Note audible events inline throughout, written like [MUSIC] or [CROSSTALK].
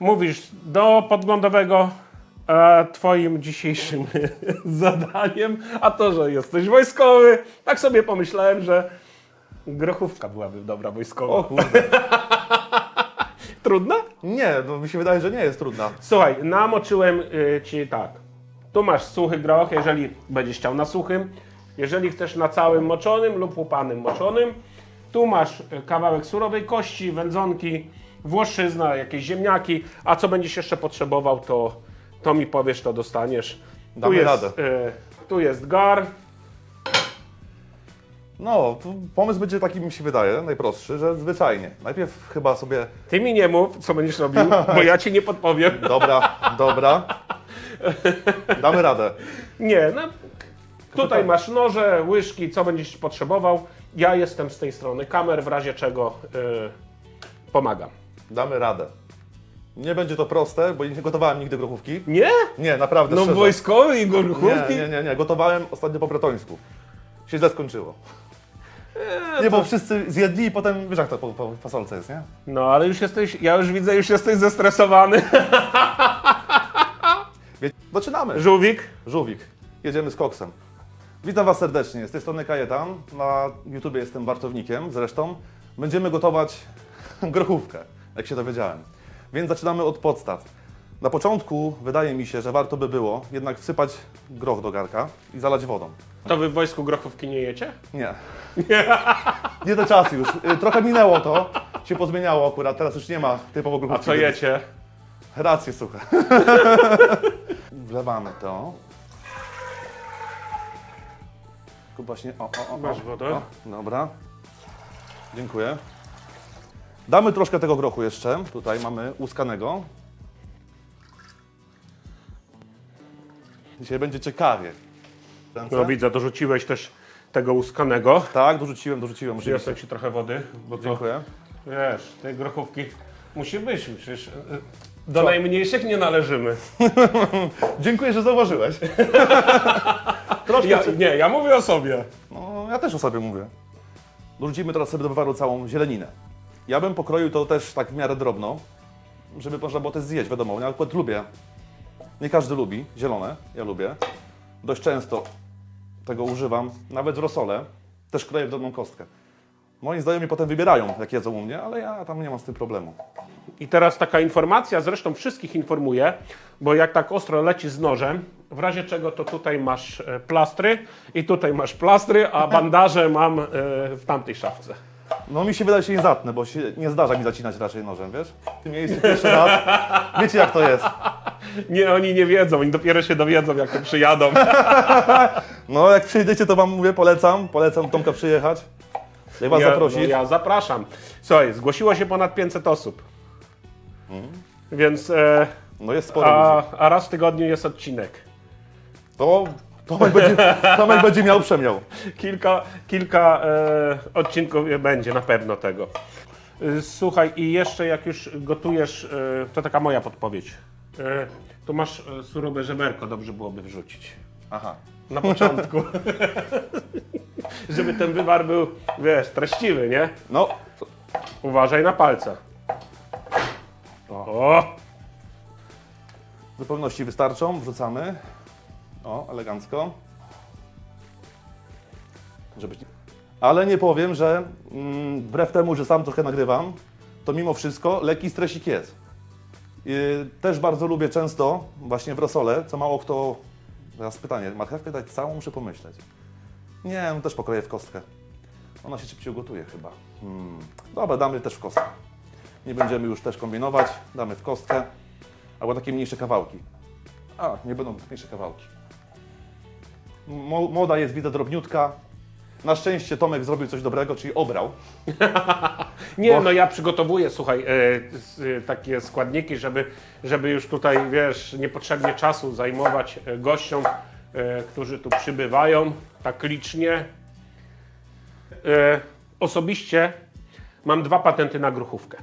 mówisz do podglądowego, a twoim dzisiejszym [LAUGHS] zadaniem, a to, że jesteś wojskowy, tak sobie pomyślałem, że grochówka byłaby dobra wojskowa. O kurde. [LAUGHS] Trudna? Nie, no mi się wydaje, że nie jest trudna. Słuchaj, namoczyłem y, ci tak. Tu masz suchy groch, jeżeli będziesz chciał na suchym. Jeżeli chcesz na całym moczonym lub łupanym moczonym. Tu masz y, kawałek surowej kości, wędzonki, włoszczyzna, jakieś ziemniaki. A co będziesz jeszcze potrzebował, to, to mi powiesz, to dostaniesz. Tu Damy jest, radę. y, tu jest gar. No, tu pomysł będzie taki, mi się wydaje, najprostszy, że zwyczajnie. Najpierw chyba sobie, Ty mi nie mów, co będziesz robił, bo ja ci nie podpowiem. [LAUGHS] dobra, dobra, damy radę. Nie, no. Tutaj masz noże, łyżki, co będziesz potrzebował. Ja jestem z tej strony kamer, w razie czego yy, pomagam. Damy radę. Nie będzie to proste, bo nie gotowałem nigdy grochówki. Nie? Nie, naprawdę No szczerze. wojskowy i gorchówki? Nie, nie, nie, nie, gotowałem ostatnio po bretońsku. Się źle skończyło. Nie, bo wszyscy zjedli i potem, wiesz jak to po, po fasolce jest, nie? No ale już jesteś, ja już widzę, już jesteś zestresowany. [LAUGHS] Wie, zaczynamy. Żółwik? Żółwik. Jedziemy z koksem. Witam Was serdecznie. Z tej strony Kajetan. Na YouTubie jestem wartownikiem zresztą. Będziemy gotować [LAUGHS] grochówkę, jak się dowiedziałem. Więc zaczynamy od podstaw. Na początku wydaje mi się, że warto by było jednak wsypać groch do garka i zalać wodą. To wy w wojsku grochówki nie jecie? [LAUGHS] Nie. Nie do czasu już. Y, Trochę minęło to. Się pozmieniało akurat. Teraz już nie ma typowo A co jecie? Rację, słuchaj. [LAUGHS] Wlewamy to. Tu właśnie, o, o, o. Masz o, wodę? O, dobra. Dziękuję. Damy troszkę tego grochu jeszcze. Tutaj mamy łuskanego. Dzisiaj będzie ciekawie. Ręce? No widzę, dorzuciłeś też tego łuskanego. Tak, dorzuciłem, dorzuciłem. Przyniosę ci trochę wody, bo to, Dziękuję. wiesz, tej grochówki musi być, przecież y, do najmniejszych nie należymy. [LAUGHS] Dziękuję, że zauważyłeś. [LAUGHS] troszkę. Ja, nie, ja mówię o sobie. No, ja też o sobie mówię. Dorzucimy teraz sobie do wywaru całą zieleninę. Ja bym pokroił to też tak w miarę drobno, żeby można było też zjeść, wiadomo. Ja akurat lubię, nie każdy lubi zielone, ja lubię. Dość często tego używam, nawet w rosole. Też kroję w drobną kostkę. Moi znajomi potem wybierają, jak jedzą u mnie, ale ja tam nie mam z tym problemu. I teraz taka informacja, zresztą wszystkich informuję, bo jak tak ostro leci z nożem, w razie czego to tutaj masz e, plastry i tutaj masz plastry, a bandaże mam e, w tamtej szafce. No mi się wydaje się nie zatnę, bo się nie zdarza mi zacinać raczej nożem, wiesz? W tym miejscu pierwszy raz. Wiecie jak to jest. Nie, oni nie wiedzą, oni dopiero się dowiedzą, jak to przyjadą. [LAUGHS] No, jak przyjdziecie, to wam mówię, polecam. Polecam Tomka przyjechać. Jak was Ja, zaprosić. no, ja zapraszam. Słuchaj, zgłosiło się ponad 500 osób. Więc, e, No jest sporo a, ludzi. a raz w tygodniu jest odcinek. To Tomek będzie, Tomek będzie miał przemiał. Kilka, kilka e, odcinków będzie na pewno tego. E, Słuchaj, i jeszcze jak już gotujesz, e, to taka moja podpowiedź. E, tu masz surowe żeberko, dobrze byłoby wrzucić. Aha. Na początku. [LAUGHS] Żeby ten wywar był, wiesz, treściwy, nie? No, to- Uważaj na palce. O! w zupełności wystarczą. Wrzucamy. O, elegancko. Żeby... Ale nie powiem, że mm, wbrew temu, że sam trochę nagrywam, to mimo wszystko lekki stresik jest. Też bardzo lubię często właśnie w rosole, co mało kto... Teraz pytanie, marchewkę dać całą, muszę pomyśleć. Nie, no też pokroję w kostkę. Ona się szybciej ugotuje chyba. Hmm. Dobra, damy też w kostkę. Nie będziemy już też kombinować, damy w kostkę. Albo takie mniejsze kawałki. A, nie będą mniejsze kawałki. Mo- Moda jest, widzę, drobniutka. Na szczęście Tomek zrobił coś dobrego, czyli obrał. [LAUGHS] Nie, Bo- no ja przygotowuję, słuchaj, e, s- e, takie składniki, żeby, żeby już tutaj, wiesz, niepotrzebnie czasu zajmować e, gościom, e, którzy tu przybywają tak licznie. E, osobiście mam dwa patenty na gruchówkę.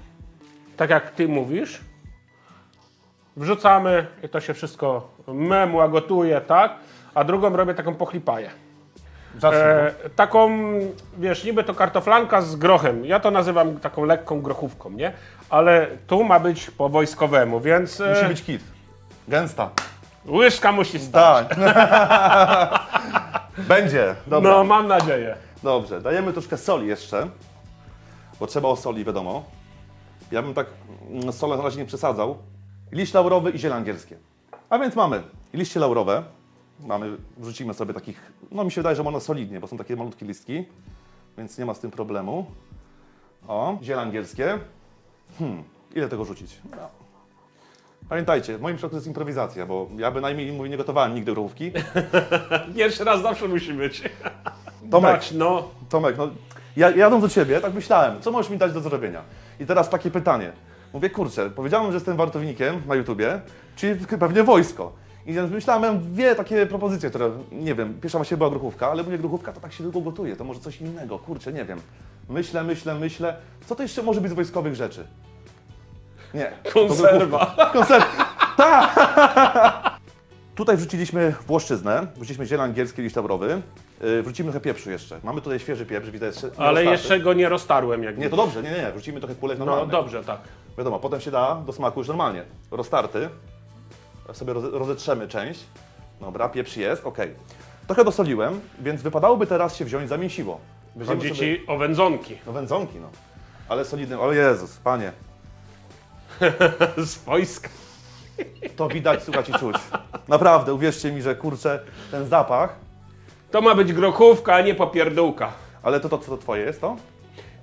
Tak jak ty mówisz, wrzucamy i to się wszystko memła gotuje, tak? A drugą robię taką pochlipaję. E, taką, wiesz, niby to kartoflanka z grochem. Ja to nazywam taką lekką grochówką, nie? ale tu ma być po wojskowemu, więc e, Musi być kit. Gęsta. łyżka musi stać. Tak. [LAUGHS] Będzie. Dobra. No, mam nadzieję. Dobrze, dajemy troszkę soli jeszcze, bo trzeba o soli, wiadomo. Ja bym tak mm, z solą na razie nie przesadzał. Liść laurowy i ziele angielskie. A więc mamy liście laurowe. Mamy, wrzucimy sobie takich, no mi się wydaje, że można solidnie, bo są takie malutkie listki, więc nie ma z tym problemu. O, ziele angielskie. Hmm, ile tego rzucić? No. Pamiętajcie, w moim przypadku to jest improwizacja, bo ja bynajmniej mówię, nie gotowałem nigdy rówki. [LAUGHS] Pierwszy raz zawsze musi być. [LAUGHS] Tomek. Dać, no. Tomek, no ja jadąc do Ciebie, tak myślałem, co możesz mi dać do zrobienia? I teraz takie pytanie. Mówię, kurczę, powiedziałem, że jestem wartownikiem na YouTubie, czyli pewnie wojsko. I myślałem, dwie takie propozycje, które, nie wiem, pierwsza właśnie była gruchówka, ale mówię, gruchówka to tak się długo gotuje, to może coś innego, kurczę, nie wiem. Myślę, myślę, myślę, co to jeszcze może być z wojskowych rzeczy? Nie. Konserwa. Konserwa. [LAUGHS] Tak! [LAUGHS] Tutaj wrzuciliśmy włoszczyznę, wrzuciliśmy ziele angielskie, liść laurowy, yy, wrzucimy trochę pieprzu jeszcze. Mamy tutaj świeży pieprz, widać. że- Ale roztarty. jeszcze go nie roztarłem jak Nie, to dobrze, nie, nie, nie, wrzucimy trochę kulek No normalnych. dobrze, tak. Wiadomo, potem się da do smaku już normalnie. Roztarty. Sobie roze, rozetrzemy część. Dobra, pieprz jest, ok. Trochę dosoliłem, więc wypadałoby teraz się wziąć za mięsiwo. Weźmiemy Chodzi sobie- ci o wędzonki. No wędzonki, no. Ale solidny, o Jezus, Panie. [LAUGHS] Z wojska. To widać, słuchać i czuć. Naprawdę, uwierzcie mi, że kurczę, ten zapach, To ma być grochówka, a nie popierdółka. ale to, to co to twoje jest, to?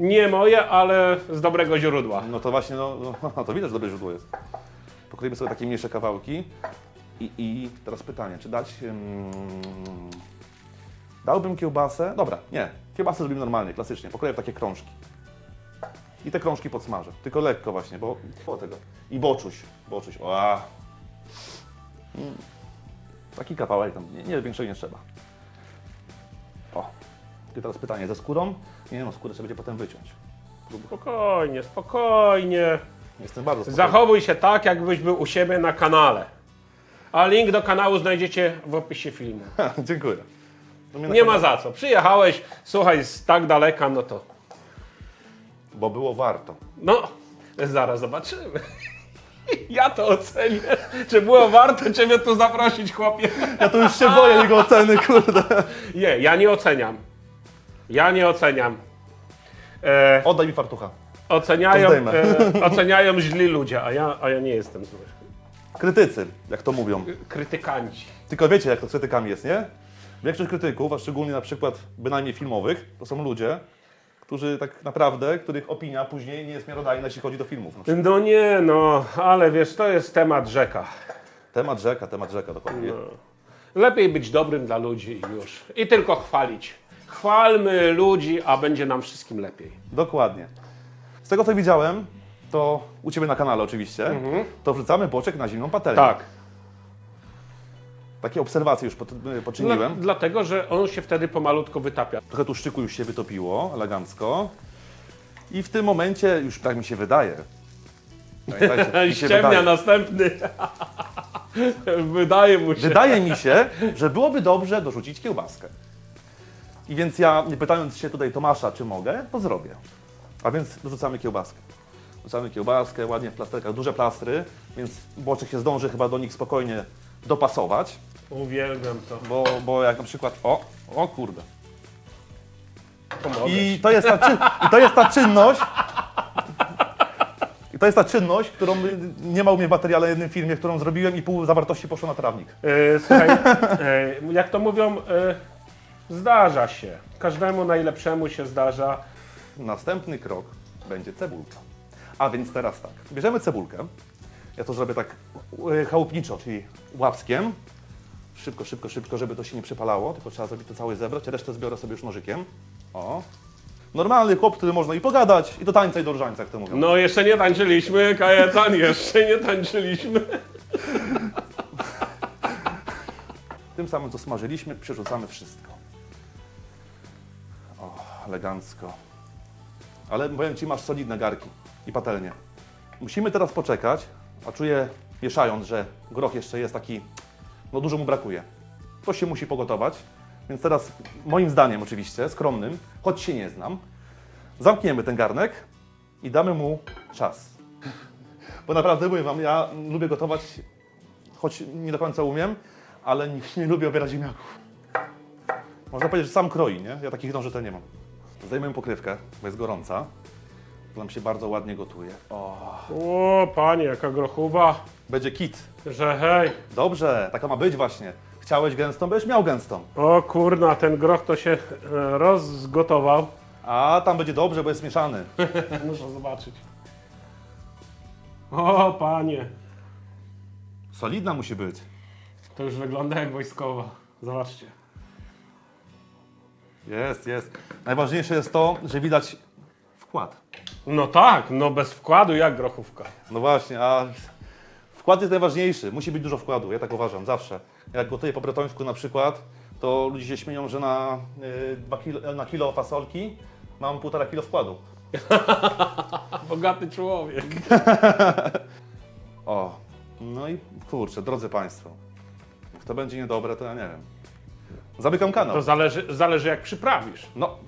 Nie moje, ale z dobrego źródła. No to właśnie, no, no to widać, że dobre źródło jest. Pokroimy sobie takie mniejsze kawałki. I, i teraz pytanie, czy dać... Mm, dałbym kiełbasę? Dobra, nie. Kiełbasę zrobimy normalnie, klasycznie. Pokroję w takie krążki. I te krążki podsmażę. Tylko lekko właśnie, bo... bo tego. I boczuś. Boczuś. Oa. Mm. Taki kawałek tam, nie, nie większego nie trzeba. O. I teraz pytanie, ze skórą? Nie no, skórę trzeba będzie potem wyciąć. Spokojnie, spokojnie. Jestem bardzo spokojny. Zachowuj się tak, jakbyś był u siebie na kanale. A link do kanału znajdziecie w opisie filmu. [LAUGHS] Dziękuję. No mnie na Nie ma kanale- za co. Przyjechałeś, słuchaj, z tak daleka, no to. Bo było warto. No, zaraz zobaczymy. [LAUGHS] Ja to ocenię. Czy było warto Ciebie tu zaprosić, chłopie? [LAUGHS] Ja to już się boję jego oceny, kurde. Nie, ja nie oceniam. Ja nie oceniam. E, Oddaj mi fartucha. Oceniają, To zdejmę. e, oceniają źli ludzie, a ja, a ja nie jestem zły. Krytycy, jak to mówią. Krytykanci. Tylko wiecie, jak to z krytykami jest, nie? Większość krytyków, a szczególnie na przykład bynajmniej filmowych, to są ludzie, którzy tak naprawdę, których opinia później nie jest miarodajna, jeśli chodzi do filmów. Na przykład. No nie, no, ale wiesz, to jest temat rzeka. Temat rzeka, temat rzeka, dokładnie. Lepiej być dobrym dla ludzi i już. I tylko chwalić. Chwalmy ludzi, a będzie nam wszystkim lepiej. Dokładnie. Z tego co widziałem, to u Ciebie na kanale oczywiście, to wrzucamy boczek na zimną patelnię. Tak. Takie obserwacje już pot- Dla, poczyniłem. dlatego, że on się wtedy pomalutko wytapia. Trochę tu szczyku już się wytopiło, elegancko. I w tym momencie, już tak mi się wydaje. Pamiętajcie, [LAUGHS] mi się Ściemnia wydaje. następny. [LAUGHS] Wydaje mu się. wydaje mi się, że byłoby dobrze dorzucić kiełbaskę. I więc ja, nie pytając się tutaj Tomasza, czy mogę, to zrobię. A więc dorzucamy kiełbaskę. Dorzucamy kiełbaskę, ładnie w plasterkach, duże plastry, więc boczek się zdąży chyba do nich spokojnie dopasować. Uwielbiam to. Bo, bo jak na przykład, o, o kurde. Pomogę. I to jest ta, czyn, i to jest ta czynność. I to jest ta czynność, którą y, nie ma u mnie w materiale jednym filmie, którą zrobiłem i pół zawartości poszło na trawnik. E, słuchaj, e, jak to mówią, e, zdarza się. Każdemu najlepszemu się zdarza. Następny krok będzie cebulka. A więc teraz tak, bierzemy cebulkę. Ja to zrobię tak y, chałupniczo, czyli łapskiem. Szybko, szybko, szybko, żeby to się nie przepalało, tylko trzeba zrobić to całe zebrać. Resztę zbiorę sobie już nożykiem. O. Normalny chłop, który można i pogadać, i do tańca, i do różańca, jak to mówią. No jeszcze nie tańczyliśmy, Kajetan, jeszcze nie tańczyliśmy. [LAUGHS] Tym samym, co smażyliśmy, przerzucamy wszystko. O, elegancko. Ale powiem Ci, masz solidne garki i patelnie. Musimy teraz poczekać, a czuję, mieszając, że groch jeszcze jest taki, no dużo mu brakuje. To się musi pogotować. Więc teraz, moim zdaniem oczywiście, skromnym, choć się nie znam, zamkniemy ten garnek i damy mu czas. Bo naprawdę mówię wam, ja lubię gotować, choć nie do końca umiem, ale nie, nie lubię obierać ziemniaków. Można powiedzieć, że sam kroi, nie? Ja takich noży nie mam. Zdejmę pokrywkę, bo jest gorąca. To nam się bardzo ładnie gotuje. O, O, panie, jaka grochowa, będzie kit. że hej. Dobrze, taka ma być właśnie. Chciałeś gęstą, będziesz miał gęstą. O kurna, ten groch to się e, rozgotował. A tam będzie dobrze, bo jest mieszany. [LAUGHS] Muszę zobaczyć. O, panie, Solidna musi być. to już wygląda jak wojskowa. Zobaczcie. Jest, jest. Najważniejsze jest to, że widać wkład. No tak, no bez wkładu jak grochówka. No właśnie, a wkład jest najważniejszy. Musi być dużo wkładu, ja tak uważam, zawsze. Jak gotuję po bretońsku na przykład, to ludzie się śmieją, że na, y, dwa kilo, na kilo fasolki mam półtora kilo wkładu. [LAUGHS] Bogaty człowiek. [LAUGHS] O, no i kurczę, drodzy Państwo, jak to będzie niedobre, to ja nie wiem. Zamykam kanał. To zależy, zależy jak przyprawisz. No,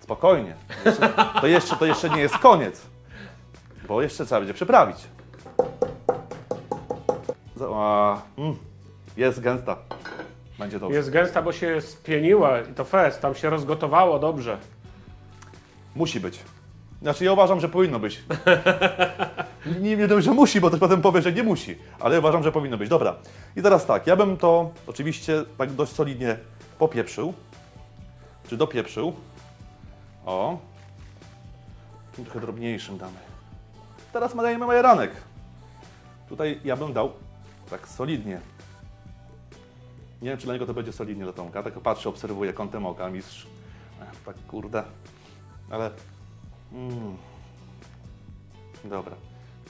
spokojnie. Jeszcze, to, jeszcze, to jeszcze nie jest koniec, bo jeszcze trzeba będzie przyprawić. Za- a, mm, jest gęsta. Będzie dobrze. Jest gęsta, bo się spieniła i to fest, tam się rozgotowało dobrze. Musi być. Znaczy ja uważam, że powinno być. [LAUGHS] Nie, wiem, że musi, bo też potem powie, że nie musi, ale uważam, że powinno być. Dobra. I teraz tak, ja bym to oczywiście tak dość solidnie popieprzył. Czy dopieprzył. O. Tu trochę drobniejszym damy. Teraz dajemy majeranek. Tutaj ja bym dał tak solidnie. Nie wiem, czy dla niego to będzie solidnie do Tomka. Tak patrzę, obserwuję kątem oka, mistrz. Ech, Tak kurde. Ale. Mm. Dobra.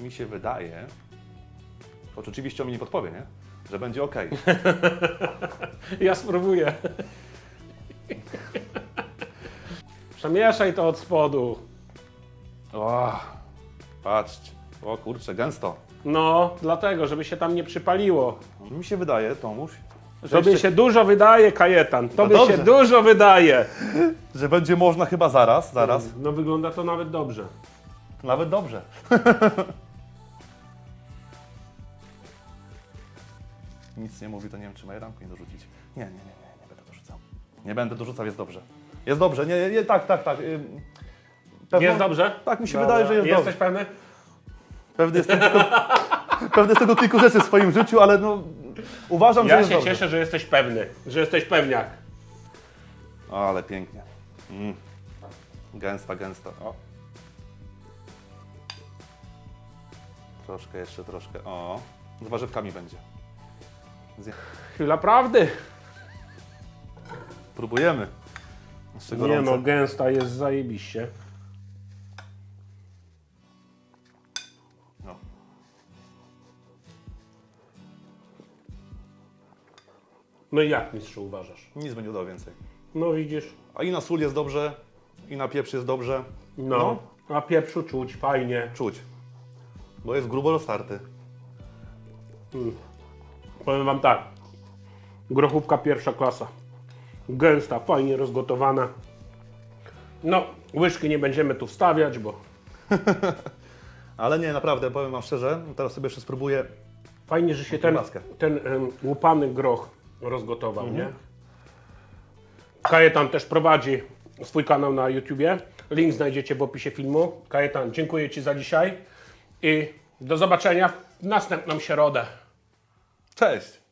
Mi się wydaje. Choć oczywiście on mi nie podpowie, nie? Że będzie ok. [LAUGHS] Ja spróbuję. Przemieszaj to od spodu. O, patrzcie. O kurczę, gęsto. No, dlatego, żeby się tam nie przypaliło. Mi się wydaje, Tomuś, że, Tobie jeszcze, się dużo wydaje, Kajetan. Tobie dobrze. się dużo wydaje. [LAUGHS] że będzie można chyba zaraz, zaraz. No wygląda to nawet dobrze. Nawet dobrze. [LAUGHS] Nic nie mówi, to nie wiem, czy majeranku nie dorzucić. Nie, nie, nie, nie, nie będę dorzucał. Nie będę dorzucał, jest dobrze. Jest dobrze, nie, nie tak, tak, tak. ym, pewno- Jest dobrze? Tak mi się Dobra. wydaje, że jest Jesteś dobrze. pewny? Pewny jestem tylko, [LAUGHS] pewny jest tego kilku rzeczy w swoim życiu, ale no, uważam, że Ja jest się dobrze. cieszę, że jesteś pewny, że jesteś pewniak. O, ale pięknie. Mm. Gęsta, gęsta. O. Troszkę jeszcze, troszkę. O. Z warzywkami będzie. Chwila prawdy. Próbujemy. Jeszcze Nie gorące. no, gęsta jest zajebiście. No. No i jak mistrzu uważasz? Nic będzie dodał więcej. No widzisz. A i na sól jest dobrze, i na pieprz jest dobrze. No. A pieprzu czuć, fajnie. Czuć. Bo jest grubo roztarty. Powiem wam tak. Grochówka pierwsza klasa. Gęsta, fajnie rozgotowana. No, łyżki nie będziemy tu wstawiać, bo [LAUGHS] Ale nie, naprawdę, powiem Wam szczerze, teraz sobie jeszcze spróbuję. fajnie, że się ten, Kiełbaskę. ten em, łupany groch rozgotował, nie? Kajetan też prowadzi swój kanał na YouTubie. Link znajdziecie w opisie filmu. Kajetan, dziękuję Ci za dzisiaj i do zobaczenia w następną środę. Cześć!